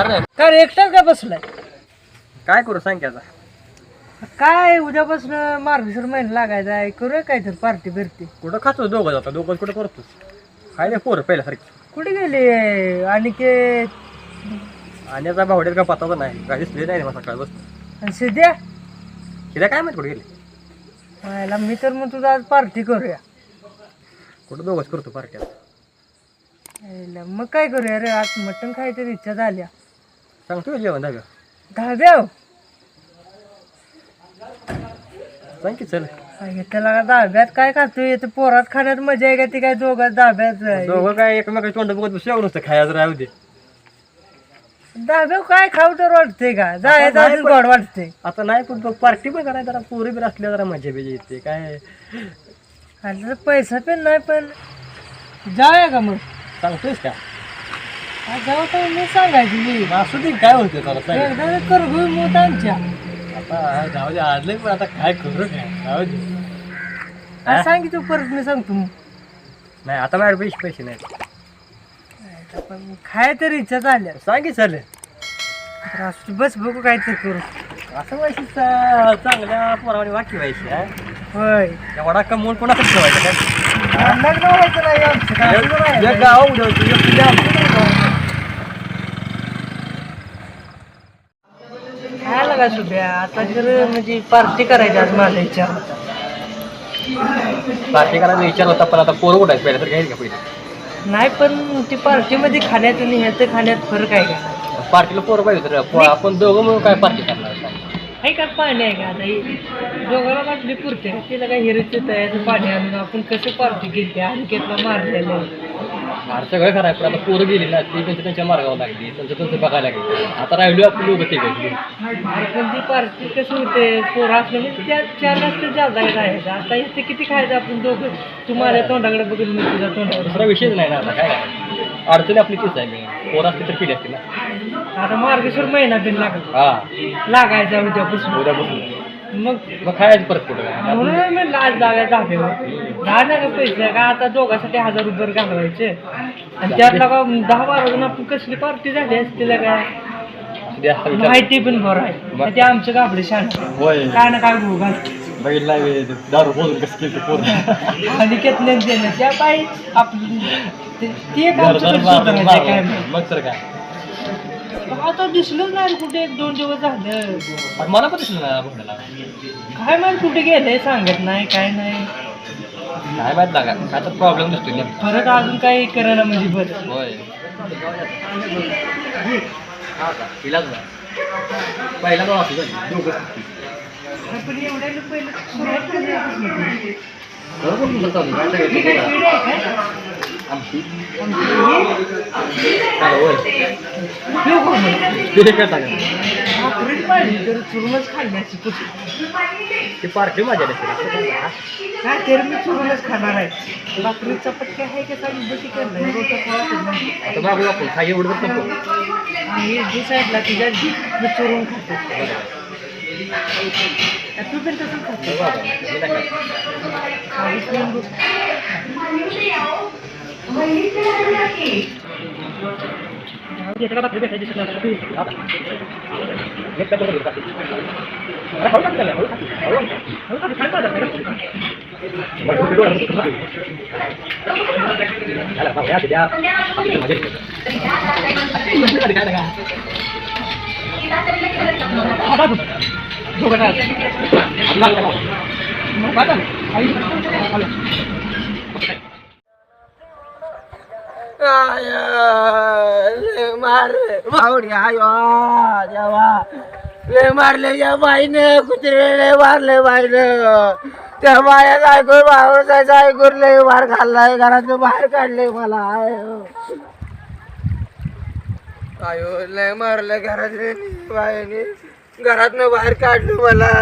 कारण काय रे, एकटाच का बसलाय? काय करू सांग आता. काय उद्यापासून मार्गशीर महिना लागायचा आहे. करूया काय तर पार्टी बिर्टी. कुठं खातो दोघं जाता? दोघं कुठं करतोस काय नाही पोरं पहिल्यासारखी. कुठे गेले? आणि के आणि आता भावड्यात का पत्ताचा नाही? काय दिसले नाही मला सकाळ बस आणि सिद्ध्या तिला काय माहिती कुठे गेले? व्हायला मी तर मग तुझा आज पार्टी करूया. कुठं दोघंच करतो पार्ट्या यायला मग काय करूया रे? आज मटण खायची इच्छा झाल्या सांगतो जेवण दाव्या दहाव्या सांग की चल दहाव्यात काय खातोय ते पोरात खाण्यात मजा आहे का ती काय दोघात आहे. दोघं काय एकमेकाची तोंड बघत बसू नुसतं खायचं राहू दे दहाव्या काय खाऊ तर वाटते का जायचं नाही अजून पण- गोड वाटते आता नाही पण पार्टी पण करायला जरा पोरी बी असल्या जरा मजा बी येते काय आणि तर पैसा पण नाही पण जाऊया का मग सांगतोयस का जाऊ तर मी सांगायची मी. असू दे काय होते त्याला सांग. एकदा मोत आमच्या. आता जाऊ दे आणलंय पण आता काय करू काय? जाऊ दे. हा, सांग की तू परत मी सांगतो मग. नाही आता माझ्याकडे पैसे पैसे नाही पण खाय तर इच्छा झाल्या सांग की चल तर असू दे, बस बघू काय तर करू. असं व्हायची चा- चांगल्या पोरावानी वाक्य व्हायची हा? होय. वडा कमवून कोणाकडे ठेवायचं काय? लग्न व्हायचं नाही आमचं काय गाव उद्या लागा सुद्या आता तर म्हणजे पार्टी करायची आज माझा इच्छा. पार्टी करायचा विचार होता पण आता पोरं उठायचं पहिलं तर घ्यायचं का पहिले नाही पण ती पार्टीमध्ये खाण्यात आणि ह्याचं खाण्यात फरक आहे का? पार्टीला पोरं पाहिजे तर पो- आपण दोघं म्हणून काय पार्टी करणार? सांग? आहे का? पाणी आहे का? आता हे दोघांना वाटली पुरते. तिला काय हिरीचं तयाचं पाणी आणून आपण कसं पार्टी केली आणि घेतला मारलेलं अरे सगळं खरं आहे पण आता पोरं गेली ना ती त्यांच्या त्यांच्या मार्गावर लागली त्यांचं त्यांचं बघायला लागली. आता राहिलो आपण दोघं ते पण ती पार्टी कसं होते? पोरं असलं म्हणजे त्या चार वाजता जादा जायचं आता इथे किती खायचं आपण दोघं? तू माझ्या तोंडाकडे बघून मी तुझ्या तोंडाकडे दुसरा विषयच नाही ना आता काय? अडचणी आपली तीच आहे मी पोरं असते तर पिढी असते ना. आता मार्गेश्वर महिना बिन लागला. हा. लागायचा उद्यापासून. उद्यापासून. मग मग खायचं परत कुठं? काय म्हणून मी लाज जागा धाब्यावर दहा नका पैसे. का आता दोघांसाठी हजार रुपये घालवायचे? आणि त्यातला का दहा बारा जण आपण कसली पार्टी झाली असते काय असा विचार. माहिती पण बरं आहे. आणि ते आमचे गाबडे शाण होय. काय ना काय भाऊ घाल बघितला दारू बोलून कसं केलं ते पोरं. आणि घेतले त्या बाई आपली ते- ते एक आमच्याकडे सुधारायचं आहे काय. माहीत. मग तर काय? आता दिसलं नाही कुठे. एक दोन दिवस झालं. मला पण दिसलं ना भोंड्याला काय माहीत कुठे गेले सांगत नाही काय नाही. काय माहीत लागा काय तर प्रॉब्लेम नसतो नेमका. परत अजून काही करेना म्हणजे बरं. होय. नाही पहिला असू झाली दोघं पण एवढ्या सुरुवात. बरोबर तुमचं चालू आहे. काय तर चुरूनच खाल्ल्याची कुठे पार्टी माझ्या काय तर मी चुरूनच खाणार आहे भाकरी चपाती आहे की चालू बशी आता मागू आपण खाई एवढं आणि जी साईडला तुझ्या मी चुरून खातो तू पण तसं खातो बरं, मी नाही खात. खालीच लिंबू एका भाकरी भेटायची दिसत नाही. आता. एक टाकून बघ, टाकून. अरे, हळू टाक त्याला, हळू टाक. हळू. हळू टाक, खाली पाडा, खाली पाडा. बरं, तुम्ही डोळ्यात बघा. झालं, बाबा, या द्या. आपली मजा येते. काय काय नका. हा, बाजू. दोघं टाक. आपला टाका. बाजू. आई. हॅलो. मारले भावडी आयो देवा ले मारले या बाईने कुत्रे मारले बाईने त्या बाया ऐकून भावसायचं ऐकून लय मार खाल्लाय घरातून बाहेर काढले मला आयो आयो लय मारलं घरातले बाईने घरातनं बाहेर काढलं मला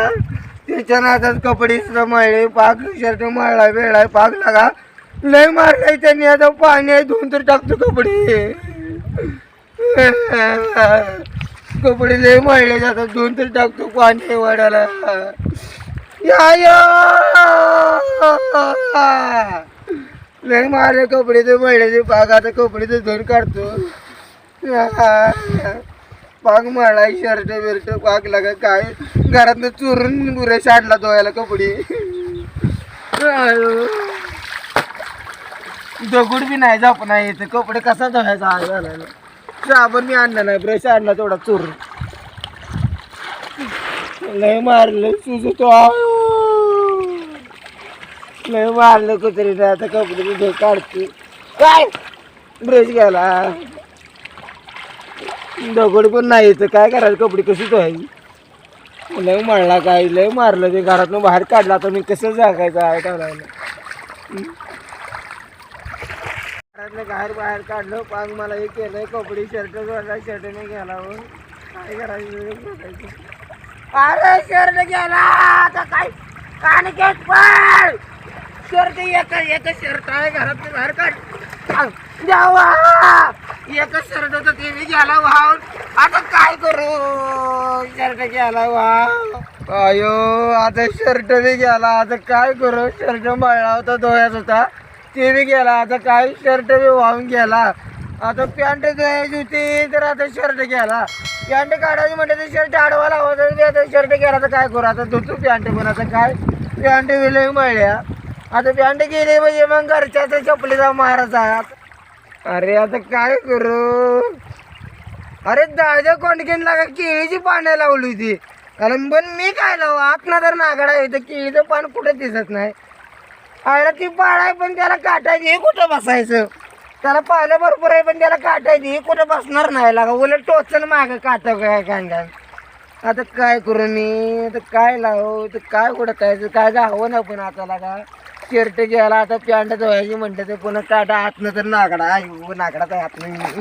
त्याच्या नादात कपडे मळले पाक शर्ट मळला वेळा पाक लागा लय मारलाय त्यांनी. आता पाणी धुवून तर टाकतो कपडे. कपडे लय मारले जातात धुवून तर टाकतो पाणी वाढायला लय मारले कपडे ते महिन्याचे पाग आता कपडे तर धुवून काढतो. पाग मारला शर्ट बिर्ट पाग लागा काय? घरातनं चुरून गुरे शाडला धुवायला कपडे. दगड बी नाही जाप नाही येत कपडे कसा धुवायचा आज घालायला? साबण मी आणला नाही ब्रश आणला तेवढा चोर लय मारलं सुजतो लय मारलं कुत्रीने आता कपडे धुवून काढते. काय? ब्रश घ्यायला. दगड पण नाही तर काय करायचं? कपडे कशी धुवायची? लय मारला काय? लय मारलं. ते घरातून बाहेर काढला. तर मी कसं जागायचं आहे टाकायला घरातलं बाहेर बाहेर काढलं पाग मला हे केलंय कपडे शर्ट घाला शर्ट नाही घ्याला काय करायचं अरे शर्ट गेला आता काय कान घेत पण शर्ट एक एक शर्ट आहे घरात बाहेर काढ. सांग, एकच शर्ट तर तिने बी गेला वाहून आता काय करू? शर्ट गेला वाह अयो आता शर्ट नाही गेला आता काय करू? शर्ट मळला होता धुयाच होता. ते बी गेला आता काय शर्ट बी वाहून गेला. आता पॅन्ट द्यायची होती तर आता शर्ट गेला. पॅन्ट काढायची म्हणजे तर शर्ट आडवा लावायचा ते आता शर्ट गेला तर काय करू? आता धुतो पॅन्ट पण आता काय? पॅन्ट विलय मळल्या. आता पॅन्ट गेली म्हणजे मग घरच्याचा चपलीचा मारायचा अरे आता काय करू? अरे दादा कोंडकेन लागा केळीची पानं लावली होती. कारण पण मी काय लावू? आतनं तर नागडा येतं केळीचं पान कुठं दिसत नाही? आयला ती पाळ आहे पण त्याला काटायची हे कुठं बसायचं? त्याला पाहिलं बरोबर आहे पण त्याला काटायची हे कुठं बसणार नाही लागा. उलट टोचन माग काटा काय कांदा. आता काय करू मी? आता काय लावू? तर काय कुठं काय काय गावं ना पण आता लागा. शर्ट घ्यायला आता पॅन्ट धुवायची म्हणते ते पुन्हा काटा आतनं तर नागडा. आहे नागडा तर आतनं.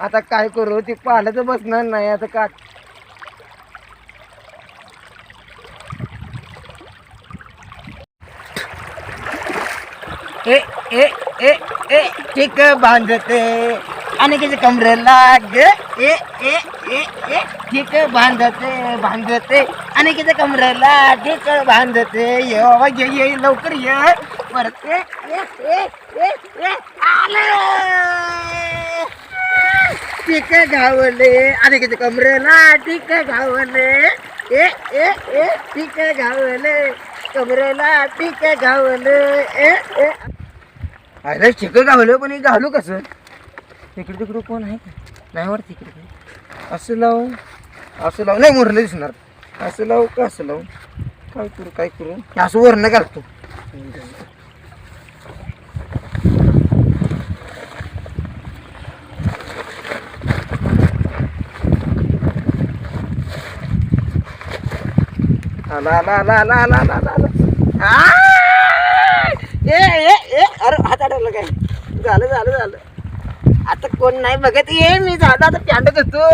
आता काय करू? ती पाहिलं तर बसणार नाही. आता का ए ए ए ए ठीक बांधते आणि किती कमरे लाग ए ए ए ए ठीक बांधते बांधते आणि किती कमरे लाग ठीक बांधते ये बाबा ये ये लवकर ये परत ए ए ए ए आलं ठीक गावले आणि कमरेला ठीक गावले ए ए ए ठीक गावले कमरेला ठीक घावलं. ए ए. अरे चिक घावलं पण हे घालू कसं? तिकडे तिकडे कोण आहे? का नाही वाटत तिकडे काही. असं लावू. असं लावू. नाही मोरलं दिसणार. असं लावू का असं लावू? काय करू काय करू? असं वरणं घालतो. आला आला आला आला आला आला आला आला आय! ए ए ए अरे हात अडवलं काय? झालं झालं झालं. आता कोण नाही बघत. ये मी झालं आता पॅन्ट धुतो.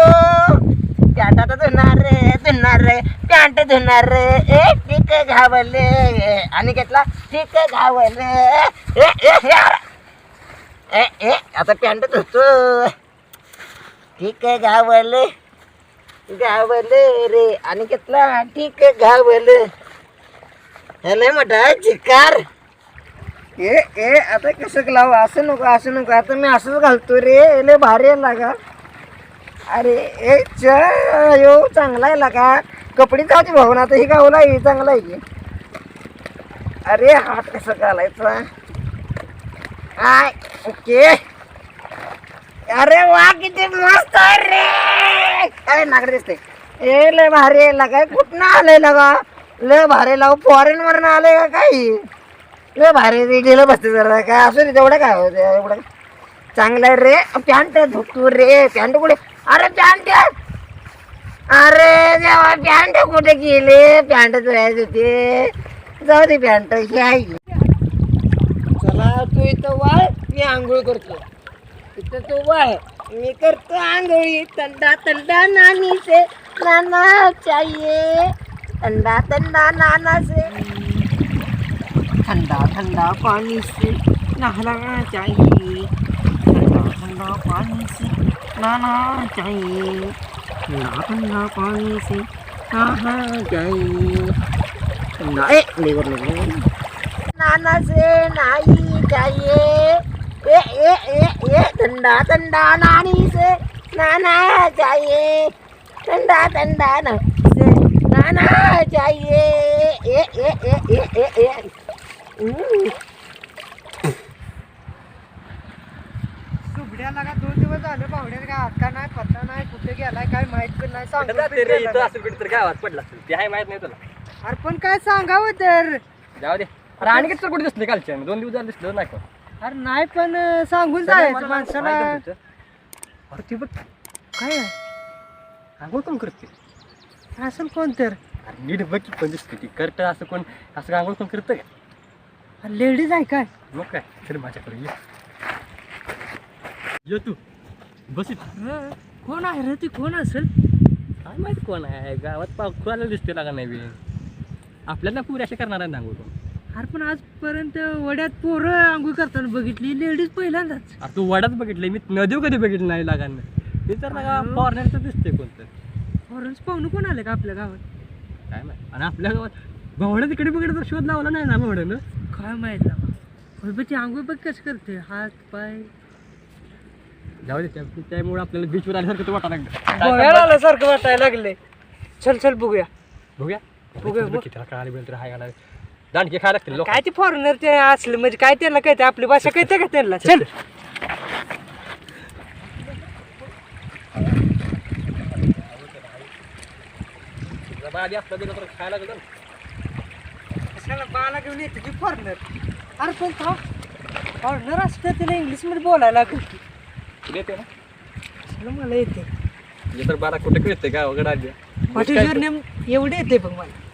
पॅन्ट आता धुणार रे धुणार रे. पॅन्ट धुणार रे. ए ठीक घावले. आणि घेतला ठीक घावले. ए ए हे ए ए आता पॅन्ट धुतो. ठीक घावले. गावल रे. आणि घेतला. ठीक गावल. हॅलो म्हटा चिकार. ए ए आता कसं लाव असं नको असं नको. आता मी असंच घालतो रे. एले भारी आहे लागा अरे ए च यो चांगला आहे लागा कपडे जाऊ भाऊ. ना आता ही गावला आहे चांगला आहे. की अरे हात कसं घालायचा? आय ओके. अरे वा किती मस्त रे! काय नागडे दिसते. ए लय भारी आहे काय कुठनं आलंय लागा? लय भारी लाव फॉरेन वरनं आलंय का काही? लय भारी गेलं बसते जरा काय असू रे तेवढं काय होतं एवढं चांगलं आहे रे. पॅन्ट धुतो रे पॅन्ट कुठे? अरे पॅन्ट! अरे देवा पॅन्ट कुठे गेले? पॅन्ट धुवायचे होते. जाऊ दे पॅन्ट ही आहे. चला तू इथं वाळ मी आंघोळ करतो. इथं तू वाळ मी करतो आंघोळी थंडा थंडा नानी से नाना चाहिए ठंडा ठंडा नाना से ठंडा ठंडा पानी से नहाना चाहिए ठंडा ठंडा पानी से नहाना चाहिए ठंडा ठंडा पानी से नहाना चाहिए नाही लेवर नाना से नाही चाहिए ए ए ए ए ठंडा ठंडा नानी से नाना चाहिए ठंडा ठंडा ना से नाना चाहिए ए ए ए ए ए ए. सुबड्याला का दोन दिवस झाले पाहुण्यात काय आता नाही पत्ता नाही कुठे गेलाय काय माहीत पण नाही सांगून कुठं बी जाते रे गेला इथं नाही. असं कुठे तर गावात पडला असेल ते आहे माहीत नाही तुला अरे पण काय सांगावं तर जाऊ दे अरे आणि किती कुठे दिसले कालच्या दोन दिवस झाले दिसलं नाही का अरे नाही पण सांगून जायचं माणसाला. अरे ते बघ काय आहे? आंघोळ कोण करते? असेल कोण तर? अरे नीट बघ की पण दिसते ती. करत असं कोण असं आंघोळ कोण करतं का लेडीज आहे काय? मग काय? चल माझ्याकडे ये. ये तू. बस इथं. हं, कोण आहे रे ती? कोण असेल? काय माहिती कोण आहे? गावात पावसाला दिसते लागा नाही बी. आपल्याला पुरे असे करणार आहे आंघोळ कोण? अरे पण आजपर्यंत वड्यात पोरं आंघोळ करताना बघितली लेडीज पहिल्यांदाच. अरे तू वडाच बघितलंय मी नदीव कधी बघितलं नाही लागानं ते तर लागा. फॉरेनरचं दिसते कोणतं? फॉरेन्स पाहुणं कोण आले का आपल्या गावात? काय माहिती? आणि आपल्या गावात भावड्या तिकडे बिकडे तर शोध लावला नाही ना भावड्यानं काय माहीत ना होय ती आंघोळ बघ कसं करते. हात पाय. जाऊ दे त्या- त्यामुळे आपल्याला बीचवर आल्यासारखं ते वाटा लागलं आल्यासारखं वाटायला लागले चल चल बघूया. बघूया. बघूया, बघ. की त्याला कळाली बिल तर हाय गाणं. दांडके खायला लागतील लोक. काय ते फॉरेनर ते असले म्हणजे काय त्यांना कळते आपली भाषा कळते का त्यांना? चल. आधी आपलं दिलं तर खायला लागलं कशाला बाला घेऊन येते ती फॉरेनर अरे पण फॉरेनर असतं तिला इंग्लिशमध्ये बोलायला लागत देते ना. कशाला मला येते? तर बारा कुठे कळते का वगैरे आधी नेम एवढे येते बघ मला.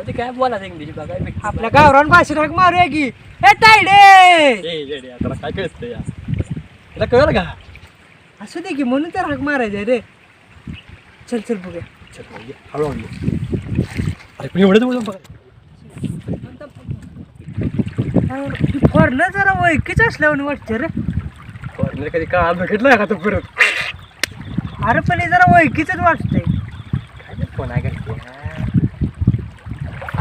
अहो ते काय बोलायचं इंग्लिश बघा व्यक्ती आपल्या गावरान भाषेत हाक मारूया की ए तायडे! ए येड्या, त्याला काय कळतं या? त्याला कळलं का? असू दे की म्हणून तर हाक मारायचं रे. चल चल बघूया. चल ये, हळूहळू ये. अरे पण एवढं बोलून बघा. फॉरेनर जरा वैकीच असल्यावर वाटते रे. फॉरेनर कधी काळ बघितलं का तो परत? अरे पण हे जरा वैकीच वाटतंय. काय ते कोण आहे का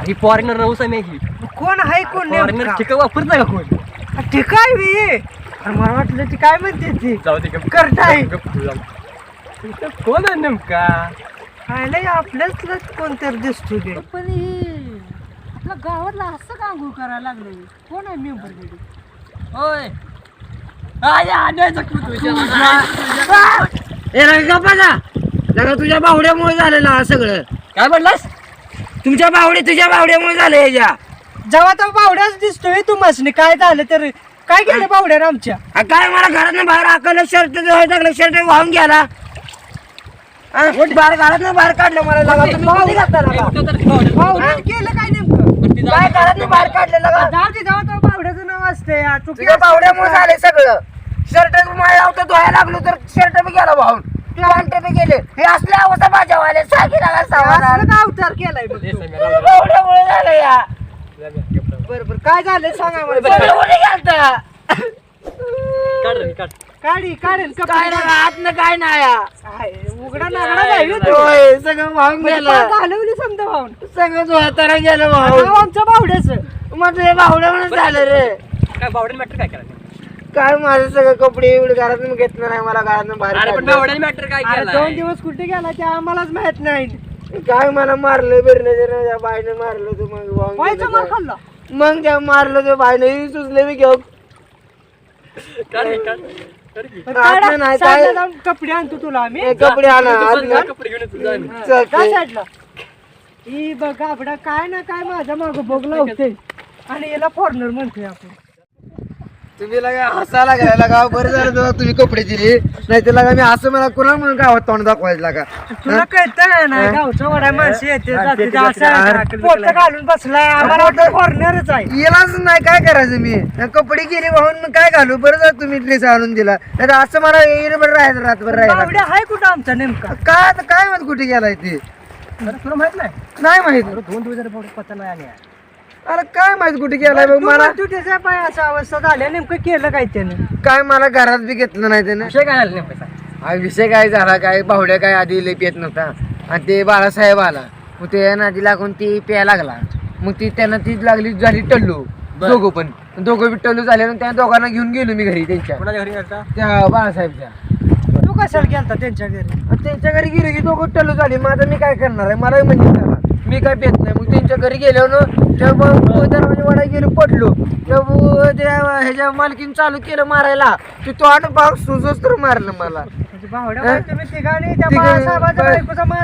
अरे फॉरेनर नवसा मी ही. कोण आहे कोण फॉरेनर नेमका? ठिका वापरत का कोण? ते काय बी. अरे मला वाटलं ती काय म्हणते ती? जाऊ दे गप. करताय. गप तू जाऊ. इथं कोण आहे नेमका? खायला आपल्याच कोणतरी दिसतो ते पण हे आपल्या गावातला असं का अंघोळ करायला लागलं कोण आहे मेंबरकडे? होय. आय आणायचं कुठं ए तुझ्या बावड्यामुळे झालेलं हा सगळं. काय म्हणलास? तुमच्या बावडे तुझ्या बावड्यामुळे झालं याच्या जेव्हा तो बावड्याच दिसतोय तू मसने काय झालं तर काय केलं बावड्यानं आमच्या? आ, काय मला घरातनं बाहेर आकलं शर्ट टाकलं शर्ट वाहून गेला. आ, बाहेर घरातनं बाहेर काढलं मला लगा. तुम्ही कोणी घातला लगा? बावड्यानं केलं काय नेमकं? काय घरातनं बाहेर काढलं लगा. जाऊ दे जेव्हा तो बावड्याचं नाव असते तुझ्या बावड्यामुळे झाले सगळं. शर्ट माया होतं धुवायला लागलो तर शर्ट बी गेला वाहून बी गेले. हे असले अवस्था माझ्यावाले. सागी लागा सावधान. का अवतार केलाय तू? बावड्यामुळे झालं या. बरं बरं. काय झालं सांगा मला घालता? काढ रे, काढ. काढी काढेल काय लागा आतनं काय नाही या. हाय, उघडा नागडा जाईल तो. होय. सगळं वाहून म्हणजे गेलं. पाय घालवली समजा भाऊन सगळं धुवाताना गेलं वाहून. आमच्या बावड्याचं. मग तुझ्या बावड्यामुळे झालं रे. काय मॅटर काय करायचं काय माझं सगळं कपडे एवढे घरातून घेतलं नाही मला घरातून बाहेर अरे पण काढलं. बावड्याने मॅटर काय अरे केलं दोन दिवस कुठे गेला ते आम्हालाच माहीत नाही काय मला मारलं त्या बाईने मारलं तू मग वाहून व्हायचं गेलं मार काय. खाल्ला मग त्या मारलं त्या बाईने सुचले मी घेऊ की. काढा, नाही, साईडला जाऊन कपडे आणतो तुला आम्ही हे कपडे आणा तू पण आतनं. जा, कपडे घेऊन येतो, जा मी. चल, त्या ते. साईडला ही बघा आपला काय ना काय माझ्या माग बघ लावते आणि याला फॉर्नर म्हणतोय आपण तुम्ही लगा हसा लागायला लागा बरं झालं तेव्हा तुम्ही कपडे दिले. नाही तर लागा मी असं मला कुणा म्हणून गावात तोंड दाखवायचं लागा. तुला कळतं ना गावच्या वड्या माणसं येते हा, जाते ते तिला असं पोतं घालून बसलाय आम्हाला वाटतं फॉर्नरच आहे. येलाच नाही काय करायचं मी? कपडे गेले वाहून मग काय घालू? बरं झालं तुम्ही ड्रेस आणून दिला. नाही तर असं मला बरं राहायचं रातभर राहायला बावड्या आहे कुठं आमचा नेमका? काय आता काय माहीत कुठे गेलाय ते? तुला माहीत नाही? नाही माहीत. दोन दिवस पत्ता नाही आल्या. अरे काय माहीत कुठे गेलाय बघ मला. त्याच्या पाय असं अवस्था झाल्या नेमकं केलं काय त्यानं? काय मला घरात बी घेतलं नाही त्याने. विषय काय झाला नेमका? सांग. हा विषय काय झाला काय बाहुड्या काय आधी लई येत नव्हता. आणि ते बाळासाहेब आला. मग ते नादी लागून ती प्यायला लागला. मग ती त्यांना ती लागली झाली टल्लू. दोघं पण. दोघं बी टल्लू झाले आणि त्या दोघांना घेऊन गेलो मी घरी त्यांच्या. कोणाच्या घरी गेलता? त्या बाळासाहेबच्या. तू कशाला गेलता त्यांच्या घरी? आणि त्यांच्या घरी गेलो की दोघं टल्लू झाली. मग आता मी काय करणार आहे? मला म्हणजे त्याला मी काय पेत नाही. मग त्यांच्या घरी गेल्यावर ना तेव्हा मग दरवाजा वाडा गेलो पडलो. तेव्हा त्या ह्याच्या मालकीन चालू केलं मारायला. की तो आठ भाग सुजच तर मारलं मला. म्हणजे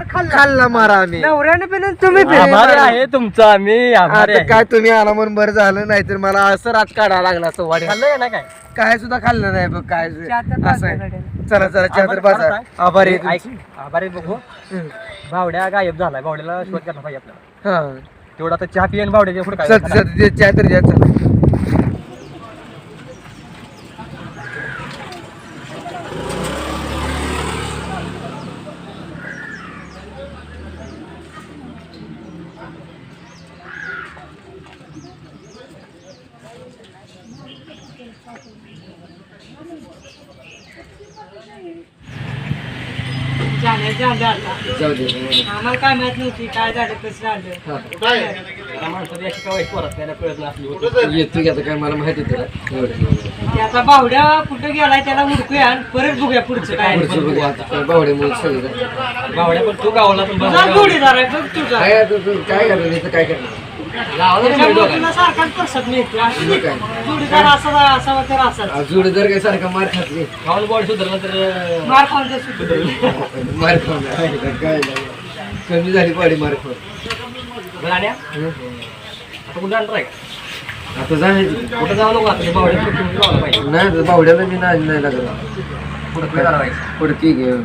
खाल्ला. खाल्ला मारा आम्ही. नवऱ्याने तुम्ही आभारी आहे तुमचा आम्ही आभारी आता आहे. काय तुम्ही आला म्हणून बरं झालं नाहीतर मला असं रात काढायला लागला असं वाढ खाल्लं का नाही काय? काय सुद्धा खाल्लं नाही बघ काय तर असं आहे. चला चला चहा तर आभार- आभार आहे. आभारी आहे ऐक तुमची. आभारी आहे बघू. भावड्या गायब झालाय भावड्याला शोध करणार पाहिजे आपल्याला. हा. तेवढा तर चहा पियन भावड्याच्या पुढे काय चल? चल दे चहा तर द्या चला. झालं झालं आता जाऊ दे आम्हाला काय माहीत नव्हती काय झालं कसं झालं. त्या माणसाची अशी काय पोरात त्याला कळत नसली. होती. येतो की आता काय मला माहिती तुला ते आता बावड्या कुठं गेलाय त्याला उडकूया आणि परत बघूया पुढचं काय आहे. पुढचं बघू आता. काय बावड्यामुळे सगळं. भावड्या पण तू गावाला पण तुझा भावड्या- जोडीदार आहे बघ तुझा. काय आता तू काय करणार? इथं काय करणार? काय? जोडीदार काय सारखा मार खात नाही. गावाला बॉडी सुधारला तर मार खाऊन. मार काय काय. कमी झाली पाडी मार खाऊन. आता कुठं आहे? आता जाण्याची कुठं जाऊ नको आता? भावड्या गावाला पाहिजे? नाही बावड्याला मी नाही नाही लागत. कुठं जाणार आहे पुढे ती घेऊन.